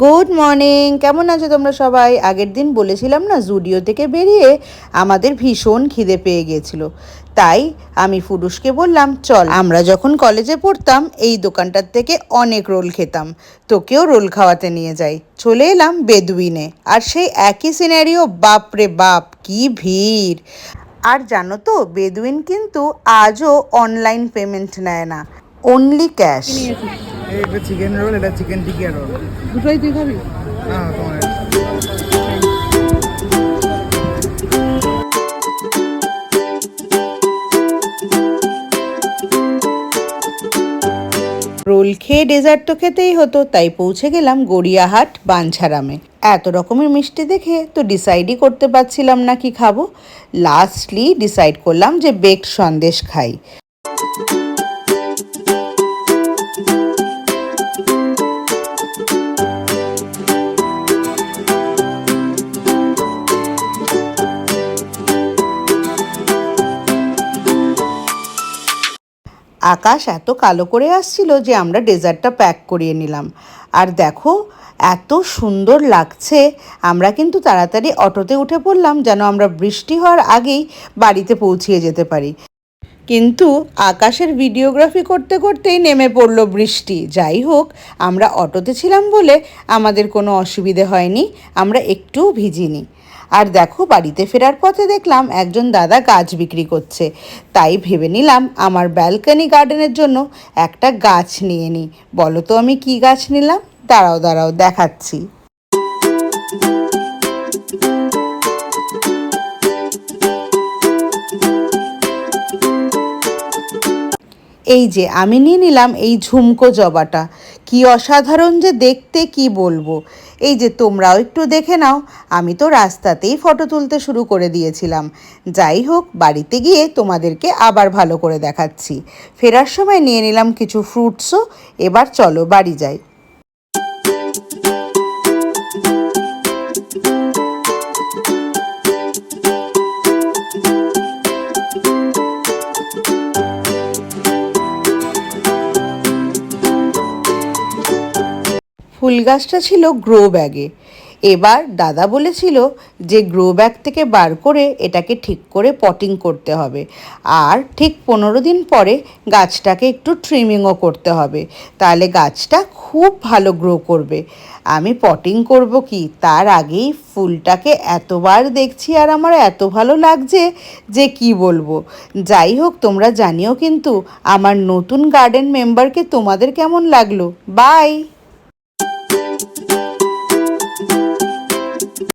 Good morning. কেমন আছো তোমরা সবাই? আগের দিন বলেছিলাম না, জুডিও থেকে বেরিয়ে আমাদের ভীষণ খিদে পেয়ে গিয়েছিল তাই আমি ফুডুসকে বললাম, চল, আমরা যখন কলেজে পড়তাম, এই দোকানটার থেকে অনেক রোল খেতাম। তোকেও রোল খাওয়াতে নিয়ে যাই। চলে এলাম বেদুইনে। আর সেই একই সিনারিও, বাপ রে বাপ, কি ভিড়! আর জানো তো, বেদুইন কিন্তু আজও অনলাইন পেমেন্ট নেয় না। অনলি ক্যাশ একটা চিকেন রোল এটা চিকেন টিকিয়া রোল দুটোই তুই খাবি? হ্যাঁ তোমার। রোল খেয়ে ডেজার্ট তো খেতেই হতো তাই পৌঁছে গেলাম গড়িয়াহাট বাঞ্ছারামে। এত রকমের মিষ্টি দেখে তো ডিসাইডই করতে পারছিলাম না কি খাব। লাস্টলি ডিসাইড করলাম যে বেকড সন্দেশ খাই। আকাশ এত কালো করে আসছিল যে আমরা ডেজার্টটা প্যাক করিয়ে নিলাম। আর দেখো, এত সুন্দর লাগছে। আমরা কিন্তু তাড়াতাড়ি অটোতে উঠে পড়লাম যেন আমরা বৃষ্টি হওয়ার আগেই বাড়িতে পৌঁছিয়ে যেতে পারি। কিন্তু আকাশের ভিডিওগ্রাফি করতে করতেই নেমে পড়ল বৃষ্টি। যাই হোক, আমরা অটোতে ছিলাম বলে আমাদের কোনো অসুবিধে হয়নি, আমরা একটুও ভিজিনি। আর দেখো, বাড়িতে ফেরার পথে দেখলাম একজন দাদা গাছ বিক্রি করছে। তাই ভেবে নিলাম আমার ব্যালকানি গার্ডেনের জন্য একটা গাছ নিয়ে নিই। বলো তো আমি কি গাছ নিলাম? দাঁড়াও দাঁড়াও, দেখাচ্ছি। এই যে, আমি নিয়ে নিলাম এই ঝুমকো জবাটা। কি অসাধারণ যে দেখতে, কি বলব। এই যে, তোমরাও একটু দেখে নাও। আমি তো রাস্তাতেই ফটো তুলতে শুরু করে দিয়েছিলাম। যাই হোক, বাড়িতে গিয়ে তোমাদেরকে আবার ভালো করে দেখাচ্ছি। ফেরার সময় নিয়ে নিলাম কিছু ফ্রুটসও এবার চলো বাড়ি যাই। ফুল গাছটা ছিল গ্রো ব্যাগে এবার দাদা বলেছিল যে গ্রো ব্যাগ থেকে বার করে এটাকে ঠিক করে পটিং করতে হবে। আর ঠিক পনেরো দিন পরে গাছটাকে একটু ট্রিমিংও করতে হবে। তাহলে গাছটা খুব ভালো গ্রো করবে। আমি পটিং করব কি? তার আগেই ফুলটাকে এতবার দেখছি আর আমার এত ভালো লাগছে যে কি বলব। যাই হোক, তোমরা জানিও কিন্তু আমার নতুন গার্ডেন মেম্বারকে তোমাদের কেমন লাগল? বাই